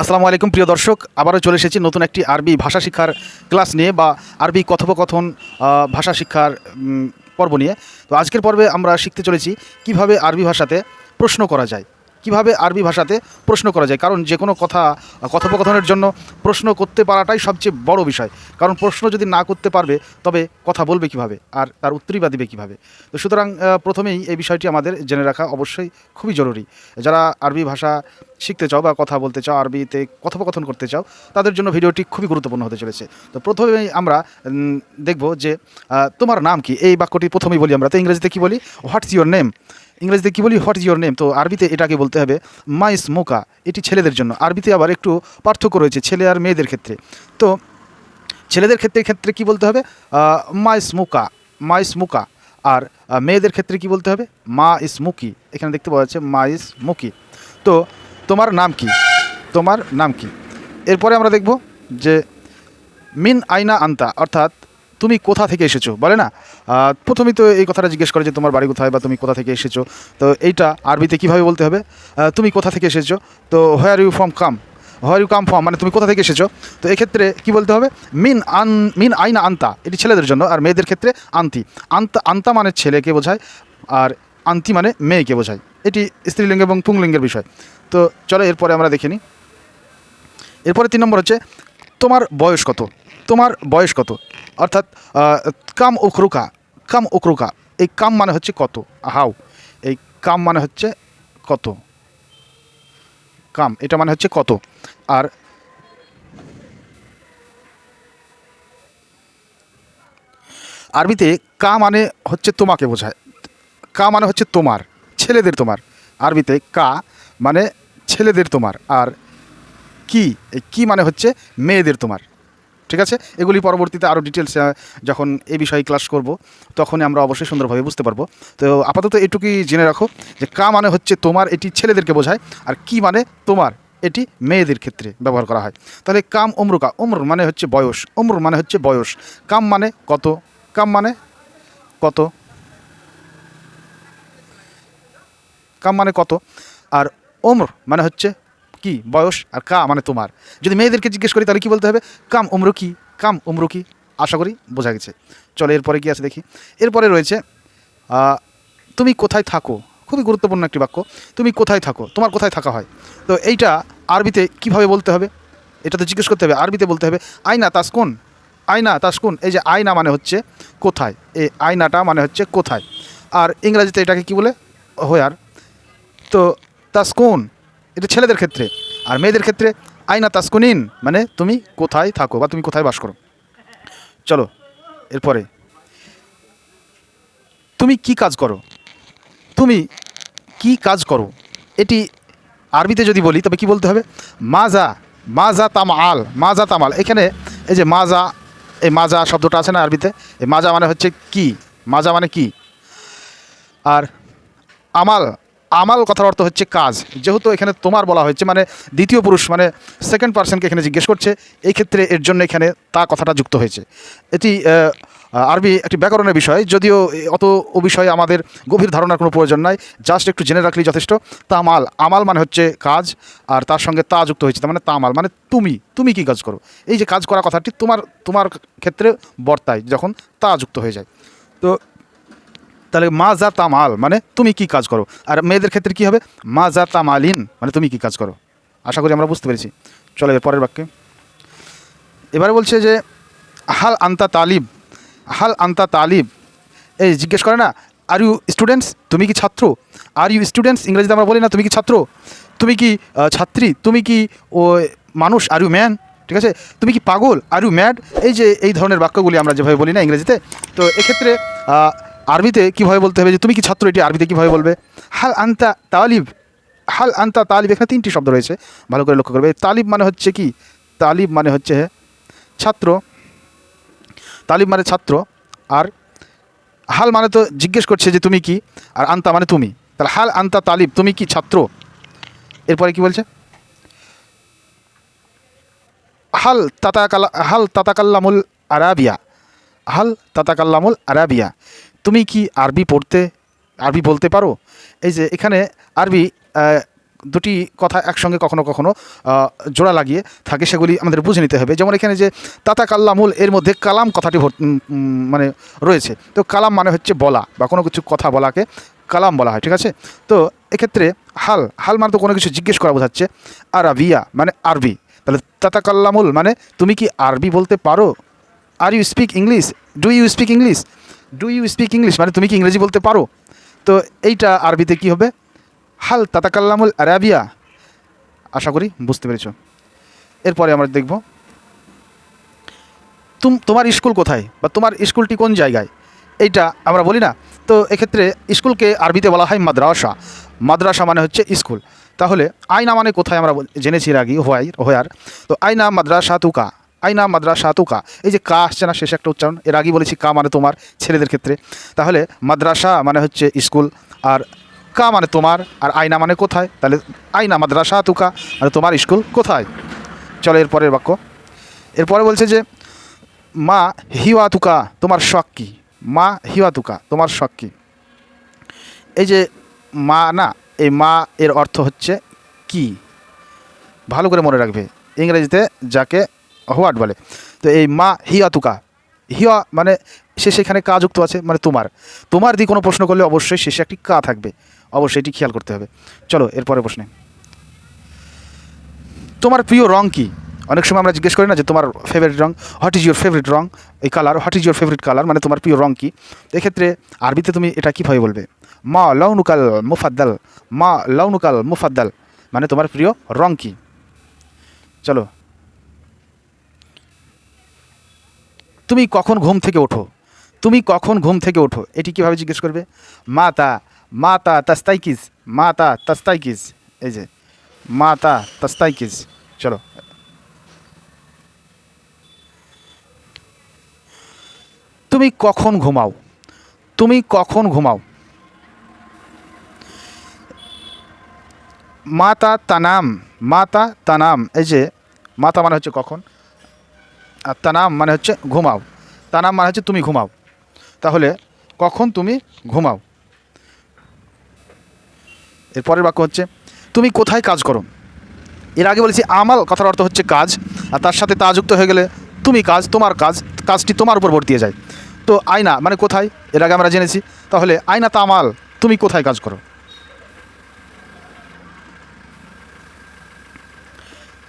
আসসালামু আলাইকুম, প্রিয় দর্শক। আবারও চলে এসেছি নতুন একটি আরবি ভাষা শিক্ষার ক্লাস নিয়ে বা আরবি কথোপকথন ভাষা শিক্ষার পর্ব নিয়ে। তো আজকের পর্বে আমরা শিখতে চলেছি কীভাবে আরবি ভাষাতে প্রশ্ন করা যায়। কীভাবে আরবি ভাষাতে প্রশ্ন করা যায়? কারণ যে কোনো কথা, কথোপকথনের জন্য প্রশ্ন করতে পারাটাই সবচেয়ে বড় বিষয়। কারণ প্রশ্ন যদি না করতে পারবে, তবে কথা বলবে কীভাবে? আর তার উত্তরই বা দিবে কীভাবে? তো সুতরাং প্রথমেই এই বিষয়টি আমাদের জেনে রাখা অবশ্যই খুবই জরুরি। যারা আরবি ভাষা শিখতে চাও বা কথা বলতে চাও, আরবিতে কথোপকথন করতে চাও, তাদের জন্য ভিডিওটি খুবই গুরুত্বপূর্ণ হতে চলেছে। তো প্রথমেই আমরা দেখব যে তোমার নাম কি? এই বাক্যটি প্রথমেই বলি আমরা। তো ইংরেজিতে কী বলি? হোয়াটস ইউর নেম ইংরেজিতে কি বলি হোয়াট ইজ ইউর নেম তো আরবিতে এটাকে বলতে হবে মাইস মোকা এটি ছেলেদের জন্য। আরবিতে আবার একটু পার্থক্য রয়েছে, ছেলে আর মেয়েদের ক্ষেত্রে। তো ছেলেদের ক্ষেত্রে ক্ষেত্রে কি বলতে হবে? মাইস মুকা মাইস মুকা আর মেয়েদের ক্ষেত্রে কি বলতে হবে? মা ইস মুকি, এখানে দেখতে পাওয়া যাচ্ছে, মা ইস মুকি। তো তোমার নাম কি? তোমার নাম কি? এরপরে আমরা দেখব যে, মিন আইনা আন্তা, অর্থাৎ তুমি কোথা থেকে এসেছ? বলে না? প্রথমেই তো এই কথাটা জিজ্ঞেস করে যে তোমার বাড়ি কোথায় বা তুমি কোথা থেকে এসেছ? তো এইটা আরবিতে কীভাবে বলতে হবে? তুমি কোথা থেকে এসেছ? তো where you from come where you come from মানে তুমি কোথা থেকে এসেছ? তো এক্ষেত্রে কি বলতে হবে? মিন আন, মিন আইনা আন্তা। এটি ছেলেদের জন্য, আর মেয়েদের ক্ষেত্রে আন্তি। আন্তা আন্তা মানে ছেলেকে বোঝায়, আর আন্তি মানে মেয়েকে বোঝায়। এটি স্ত্রীলিঙ্গ এবং পুংলিঙ্গের বিষয়। তো চলো এরপরে আমরা দেখে নিই। এরপরে তিন নম্বর হচ্ছে, তোমার বয়স কত? তোমার বয়স কত? অর্থাৎ কাম উখরুকা কাম উখরুকা, এই কাম মানে হচ্ছে কত? হাউ, এই কাম মানে হচ্ছে কত? কাম, এটা মানে হচ্ছে কত? আর আরবিতে কা মানে হচ্ছে তোমাকে বোঝায়। কা মানে হচ্ছে তোমার, ছেলেদের তোমার। আরবিতে কা মানে ছেলেদের তোমার। আর কি কি মানে হচ্ছে মেয়েদের তোমার। ঠিক আছে? এগুলি পরবর্তীতে আরও ডিটেলস যখন এই বিষয়ে ক্লাস করব, তখনই আমরা অবশ্যই সুন্দরভাবে বুঝতে পারব। তো আপাতত এটুকুই জেনে রাখো যে কা মানে হচ্ছে তোমার, এটি ছেলেদেরকে বোঝায়, আর কি মানে তোমার, এটি মেয়েদের ক্ষেত্রে ব্যবহার করা হয়। তাহলে কাম অমরুকা, অমর মানে হচ্ছে বয়স, অমর মানে হচ্ছে বয়স। কাম মানে কত? কাম মানে কত? কাম মানে কত? আর ওমর মানে হচ্ছে কি? বয়স আর কা মানে তোমার। যদি মেয়েদেরকে জিজ্ঞেস করি, তাহলে কি বলতে হবে? কাম উমরু কি? কাম উমরু কি? আশা করি বোঝা গেছে। চলো, এরপরে কি আছে দেখি। এরপরে রয়েছে তুমি কোথায় থাকো? খুবই গুরুত্বপূর্ণ একটি বাক্য। তুমি কোথায় থাকো? তোমার কোথায় থাকা হয়? তো এইটা আরবিতে কীভাবে বলতে হবে? এটা তো জিজ্ঞেস করতে হবে, আরবিতে বলতে হবে আয়না তাসকুন আয়না তাসকুন এই যে আয়না মানে হচ্ছে কোথায়? এই আয়নাটা মানে হচ্ছে কোথায়? আর ইংরাজিতে এটাকে কি বলে? হোয়ার। তো তাসকুন এটা ছেলেদের ক্ষেত্রে। আর মেয়েদের ক্ষেত্রে, আইনা তাসকুনিন মানে তুমি কোথায় থাকো বা তুমি কোথায় বাস করো। চলো, এরপরে। তুমি কি কাজ করো? তুমি কি কাজ করো? এটি আরবিতে যদি বলি, তবে কি বলতে হবে? মাজা মাজা তামাল মাজা তামাল। এখানে এই যে মাজা, এই মাজা শব্দটা আছে না আরবিতে? এই মাজা মানে হচ্ছে কি? মাজা মানে কি? আর আমাল আমাল কথার অর্থ হচ্ছে কাজ। যেহেতু এখানে তোমার বলা হয়েছে মানে দ্বিতীয় পুরুষ মানে সেকেন্ড পার্সনকে এখানে জিজ্ঞেস করছে, এই ক্ষেত্রে এর জন্য এখানে তা কথাটা যুক্ত হয়েছে। এটি আরবি একটি ব্যাকরণের বিষয়, যদিও অত ও বিষয়ে আমাদের গভীর ধারণার কোনো প্রয়োজন নাই জাস্ট একটু জেনে রাখলেই যথেষ্ট। তামাল, আমাল মানে হচ্ছে কাজ, আর তার সঙ্গে তা যুক্ত হয়েছে, তার মানে তামাল মানে তুমি তুমি কি কাজ করো? এই যে কাজ করা কথাটি তোমার তোমার ক্ষেত্রে বর্তায়, যখন তা যুক্ত হয়ে যায়। তো তাহলে মা যা তামাল মানে তুমি কি কাজ করো? আর মেয়েদের ক্ষেত্রে কি হবে? মা যা তামালিন মানে তুমি কি কাজ করো? আশা করি আমরা বুঝতে পেরেছি। চলো পরের বাক্যে। এবারে বলছে যে, হাল আন্তা তালিব, হাল আন্তা তালিব। এই জিজ্ঞেস করে না আর ইউ স্টুডেন্টস তুমি কি ছাত্র? আর ইউ স্টুডেন্টস ইংরেজিতে আমরা বলি না, তুমি কি ছাত্র? তুমি কি ছাত্রী? তুমি কি, ও, মানুষ? আর ইউ ম্যান ঠিক আছে? তুমি কি পাগল? আর ইউ ম্যাড এই যে, এই ধরনের বাক্যগুলি আমরা যেভাবে বলি না ইংরেজিতে, তো এক্ষেত্রে আরবিতে কীভাবে বলতে হবে যে তুমি কি ছাত্র, এটি আরবিতে কীভাবে বলবে? হাল আন্তা তালিব, হাল আন্তা তালিব, এখানে তিনটি শব্দ রয়েছে, ভালো করে লক্ষ্য করবে। তালিব মানে হচ্ছে কি? তালিব মানে হচ্ছে ছাত্র। তালিব মানে ছাত্র, আর হাল মানে তো জিজ্ঞেস করছে যে তুমি কি, আর আন্তা মানে তুমি। তাহলে হাল আন্তা তালিব, তুমি কি ছাত্র? এরপরে কি বলছে? হাল তাতাকাল, হাল তাতাকাল্লামুল আরাবিয়া, হাল তাতাকাল্লামুল আরাবিয়া। তুমি কি আরবি পড়তে, আরবি বলতে পারো? এই যে এখানে আরবি দুটি কথা একসঙ্গে কখনো কখনো জোড়া লাগিয়ে থাকে, সেগুলি আমাদের বুঝে নিতে হবে। যেমন এখানে যে তাতা কাল্লামুল এর মধ্যে কালাম কথাটি মানে রয়েছে। তো কালাম মানে হচ্ছে বলা, বা কোনো কিছু কথা বলাকে কালাম বলা হয়, ঠিক আছে? তো এক্ষেত্রে হাল হাল মানে তো কোনো কিছু জিজ্ঞেস করা বোঝাচ্ছে। আর আরাবিয়া মানে আরবি। তাহলে তাতা কাল্লামুল মানে তুমি কি আরবি বলতে পারো? Are you speak English do you speak English do you speak English মানে তুমি কি ইংরেজি বলতে পারো? তো এইটা আরবিতে কি হবে? হাল তাতাকাল্লামুল আরাবিয়া। আশা করি বুঝতে পেরেছ। এরপরে আমরা দেখব। তুম, তোমার স্কুল কোথায়? বা তোমার স্কুলটি কোন জায়গায়? এইটা আমরা বলি না। তো এক্ষেত্রে স্কুলকে আরবিতে বলা হয় মাদ্রাসা। মাদ্রাসা মানে হচ্ছে স্কুল। তাহলে আয়না মানে কোথায় আমরা জেনেছি এর আগে হোয়াই, হোয়ার। তো আয়না মাদ্রাসা তুকা আয়না মাদ্রাসা তুকা। এই যে কা আসছে না, শেষ একটা উচ্চারণ। এর আগে বলেছি কা মানে তোমার ছেলেদের ক্ষেত্রে। তাহলে মাদ্রাসা মানে হচ্ছে স্কুল, আর কা মানে তোমার, আর আয়না মানে কোথায়? তাহলে আয়না মাদ্রাসা তুকা মানে তোমার স্কুল কোথায়? চলো এরপরের বাক্য। এরপরে বলছে যে, মা হিওয়া তুকা, তোমার শখ কী? মা হিওয়া তুকা, তোমার শখ কী? এই যে মা না, এই মা এর অর্থ হচ্ছে কি? ভালো করে মনে রাখবে। ইংরেজিতে যাকে হোয়াট বলে? তো এই মা হিয়া তুকা। হিয়া মানে সে সেখানে কা যুক্ত আছে মানে তোমার। তোমার দিয়ে কোনো প্রশ্ন করলে অবশ্যই শেষে একটি কা থাকবে। অবশ্যই এটি খেয়াল করতে হবে। চলো এরপরে প্রশ্নে। তোমার প্রিয় রং কি? অনেক সময় আমরা জিজ্ঞেস করি না যে তোমার ফেভারিট রং হোয়াট ইজ ইউর ফেভারিট রং? এই colour what is your favourite colour মানে তোমার প্রিয় রং কী? এক্ষেত্রে আরবিতে তুমি এটা কীভাবে বলবে? মা লৌনুকাল মুফাদ্দাল, মা লৌনুকাল মুফাদ্দাল। মানে তোমার প্রিয় রং কী? চলো। তুমি কখন ঘুম থেকে ওঠো? তুমি কখন ঘুম থেকে ওঠো? এটি কীভাবে জিজ্ঞেস করবে? মা তা মা তা তাস্তাইকিস মা তা তাস্তাইকিজ। এই যে মা তা তাস্তাইকিজ। চলো। তুমি কখন ঘুমাও? তুমি কখন ঘুমাও? মাতা তানাম মাতা তানাম। এই যে, মাতা মানে হচ্ছে কখন? আর তানাম মানে হচ্ছে ঘুমাও। তানাম মানে হচ্ছে তুমি ঘুমাও। তাহলে কখন তুমি ঘুমাও? এরপরের বাক্য হচ্ছে, তুমি কোথায় কাজ করো? এর আগে বলেছি, আমাল কথার অর্থ হচ্ছে কাজ, আর তার সাথে তা যুক্ত হয়ে গেলে তুমি কাজ, তোমার কাজ, কাজটি তোমার উপর বর্তিয়ে যায়। তো আয়না মানে কোথায়? এর আগে আমরা জেনেছি। তাহলে আয়না তামাল তুমি কোথায় কাজ করো?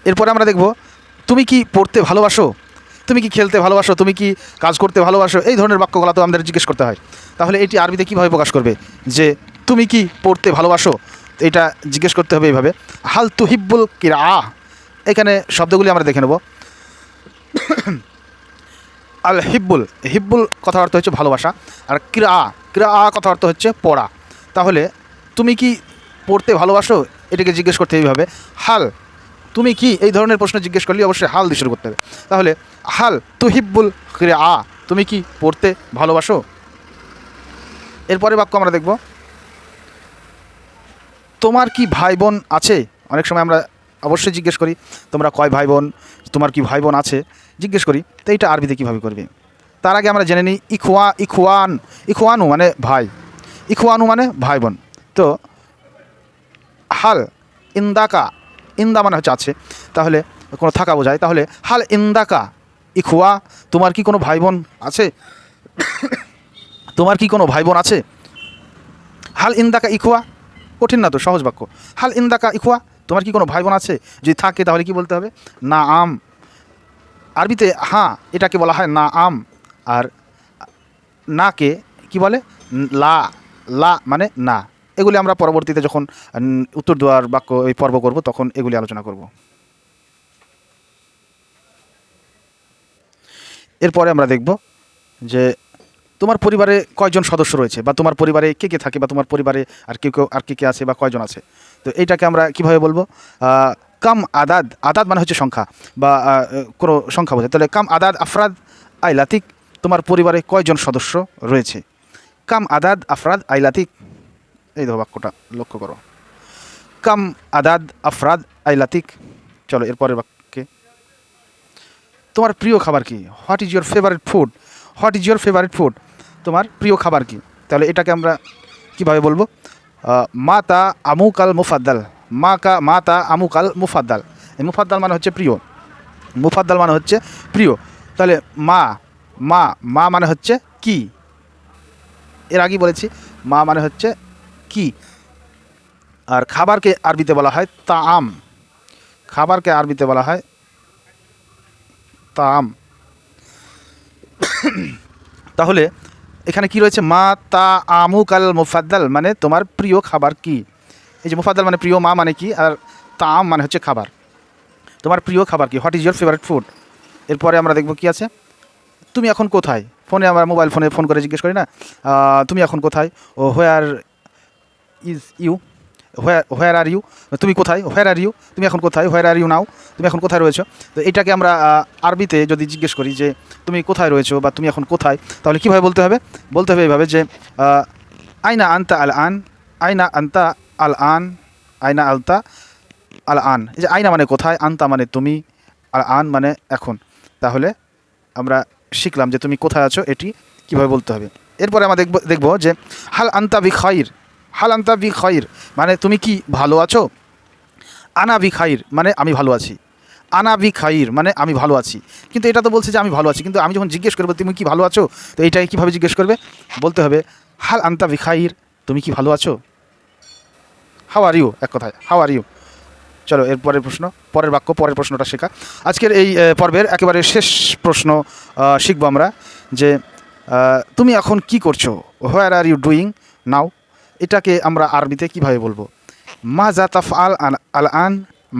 এরপরে আমরা দেখব, তুমি কি পড়তে ভালোবাসো? তুমি কি খেলতে ভালোবাসো? তুমি কি কাজ করতে ভালোবাসো? এই ধরনের বাক্যগুলো তো আমাদের জিজ্ঞেস করতে হয়। তাহলে এটি আরবিতে কীভাবে প্রকাশ করবে? যে, তুমি কি পড়তে ভালোবাসো? এটা জিজ্ঞেস করতে হবে এইভাবে। হাল তুহিব্বুল কিরা এখানে শব্দগুলি আমরা দেখে নেব। আল হিব্বুল। হিব্বুল কথা অর্থ হচ্ছে ভালোবাসা। আর ক্রা ক্রা কথা অর্থ হচ্ছে পড়া। তাহলে, তুমি কি পড়তে ভালোবাসো? এটাকে জিজ্ঞেস করতে এইভাবে। হাল তুমি কি এই ধরনের প্রশ্ন জিজ্ঞেস করলে অবশ্যই হাল দিয়ে শুরু করতে হবে। তাহলে, হাল তুহিব্বুল ক্রে আ তুমি কি পড়তে ভালোবাসো? এরপরে বাক্য আমরা দেখব। তোমার কি ভাই বোন আছে? অনেক সময় আমরা অবশ্যই জিজ্ঞেস করি, তোমরা কয় ভাই বোন তোমার কি ভাই বোন আছে? জিজ্ঞেস করি, তো এইটা আরবিতে কীভাবে করবে? তার আগে আমরা জেনে নিই, ইখওয়া, ইখওয়ান, ইখওয়ানু মানে ভাই, ইখওয়ানু মানে ভাই বোন তো, হাল, ইন্দাকা ইন্দা মানে হচ্ছে আছে। তাহলে কোনো থাকা বোঝায়। তাহলে, হাল ইন্দাকা ইখুয়া তোমার কি কোনো ভাই বোন আছে? তোমার কি কোনো ভাই বোন আছে? হাল ইন্দাকা ইখুয়া কঠিন না তো, সহজ বাক্য। হাল ইন্দাকা ইখুয়া তোমার কি কোনো ভাই বোন আছে? যদি থাকে, তাহলে কি বলতে হবে? না আম। আরবিতে হ্যাঁ এটাকে বলা হয় না আম। আর নাকে কি বলে? লা লা মানে না। এগুলি আমরা পরবর্তীতে যখন উত্তর দেওয়ার বাক্য এই পর্ব করব, তখন এগুলি আলোচনা করব। এরপরে আমরা দেখব যে তোমার পরিবারে কয়জন সদস্য রয়েছে, বা তোমার পরিবারে কে কে থাকে, বা তোমার পরিবারে আর কেউ কেউ, আর কে কে আছে, বা কয়জন আছে? তো এইটাকে আমরা কীভাবে বলব? কাম আদাদ আদাদ মানে হচ্ছে সংখ্যা, বা কোনো সংখ্যা বোঝায়। তাহলে কাম আদাদ আফরাদ আইলাতিক তোমার পরিবারে কয়জন সদস্য রয়েছে? কাম আদাদ আফরাদ আইলাতিক এই দেখো বাক্যটা, লক্ষ্য করো। কাম আদাদ আফরাদ আইলাতিক চলো এরপরের বাক্যে। তোমার প্রিয় খাবার কি? What is your favourite food what is your favourite food তোমার প্রিয় খাবার কি? তাহলে এটাকে আমরা কীভাবে বলব? মা তা আমুক আল মুফাদ্দাল। মা কা মা তা আমুকাল মুফাদ্দাল। এই মুফাদ্দাল মানে হচ্ছে প্রিয়। মুফাদ্দাল মানে হচ্ছে প্রিয়। তাহলে মা মা মা মানে হচ্ছে কি? এর আগেই বলেছি, মা মানে হচ্ছে কি? আর খাবারকে আরবিতে বলা হয় তাআম। খাবারকে আরবিতে বলা হয় তাআম। তাহলে এখানে কি রয়েছে? মা তা আমুকাল মুফাদ্দাল মানে তোমার প্রিয় খাবার কি? এই যে মুফাদ্দাল মানে প্রিয় মা মানে কি? আর তাম মানে হচ্ছে খাবার। তোমার প্রিয় খাবার কি? What is your favourite food এরপরে আমরা দেখব কি আছে। তুমি এখন কোথায়? ফোনে আমরা মোবাইল ফোনে ফোন করে জিজ্ঞেস করি না? তুমি এখন কোথায়? ও where is you where where are you তুমি কোথায়? হোয়ার আর ইউ তুমি এখন কোথায়? হোয়ার আর ইউ নাও তুমি এখন কোথায় রয়েছো? তো এটাকে আমরা আরবিতে যদি জিজ্ঞেস করি যে তুমি কোথায় রয়েছো বা তুমি এখন কোথায়, তাহলে কীভাবে বলতে হবে? বলতে হবে এইভাবে যে আইনা আন্তা আল আন, আইনা আন্তা আল আন, আইনা আলতা আল আন। এই যে আইনা মানে কোথায়, আনতা মানে তুমি আর আন মানে এখন। তাহলে আমরা শিখলাম যে তুমি কোথায় আছো, এটি কীভাবে বলতে হবে। এরপরে আমরা দেখব দেখব যে হাল আন্তা বি খাইর। হাল আন্তা বি খাইর মানে তুমি কি ভালো আছো? আনা বি খাইর মানে আমি ভালো আছি। আনা বি খাইর মানে আমি ভালো আছি। কিন্তু এটা তো বলছে যে আমি ভালো আছি, কিন্তু আমি যখন জিজ্ঞেস করব, তুমি কি ভালো আছো? তো এইটাই কীভাবে জিজ্ঞেস করবে? বলতে হবে, হাল আন্তা বি খাইর, তুমি কি ভালো আছো? হাও আর ইউ এক কথায় হাও আর ইউ চলো, এর পরের প্রশ্ন, পরের বাক্য, পরের প্রশ্নটা শেখা। আজকের এই পর্বের একেবারে শেষ প্রশ্ন শিখব আমরা যে তুমি এখন কি করছ? Where are you doing now এটাকে আমরা আরবিতে কীভাবে বলব? মা জা তাফ আল আন আল আন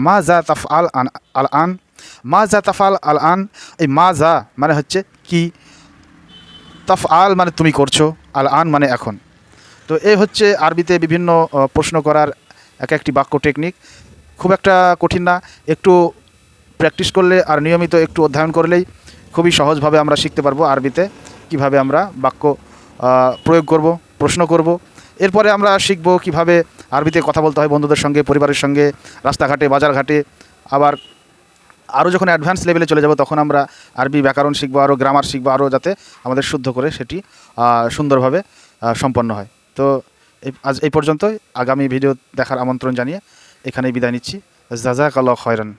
মা জা তাফ আল আন আল আন মা জা তাফ আল আল আন এই মা জা মানে হচ্ছে কি? তাফ আল মানে তুমি করছ আল আন মানে এখন। তো এই হচ্ছে আরবিতে বিভিন্ন প্রশ্ন করার এক একটি বাক্য টেকনিক খুব একটা কঠিন না, একটু প্র্যাকটিস করলে আর নিয়মিত একটু অধ্যয়ন করলেই খুবই সহজভাবে আমরা শিখতে পারব আরবিতে কীভাবে আমরা বাক্য প্রয়োগ করব, প্রশ্ন করব। এরপরে আমরা শিখব কীভাবে আরবিতে কথা বলতে হয় বন্ধুদের সঙ্গে, পরিবারের সঙ্গে, রাস্তাঘাটে, বাজারঘাটে। আবার আরও যখন অ্যাডভান্স লেভেলে চলে যাব, তখন আমরা আরবি ব্যাকরণ শিখব, আরও গ্রামার শিখব, আরও যাতে আমাদের শুদ্ধ করে সেটি সুন্দরভাবে সম্পন্ন হয়। তো আজ এই পর্যন্তই। আগামী ভিডিও দেখার আমন্ত্রণ জানিয়ে এখানেই বিদায় নিচ্ছি। জাজাক আল্লাহ খয়রান।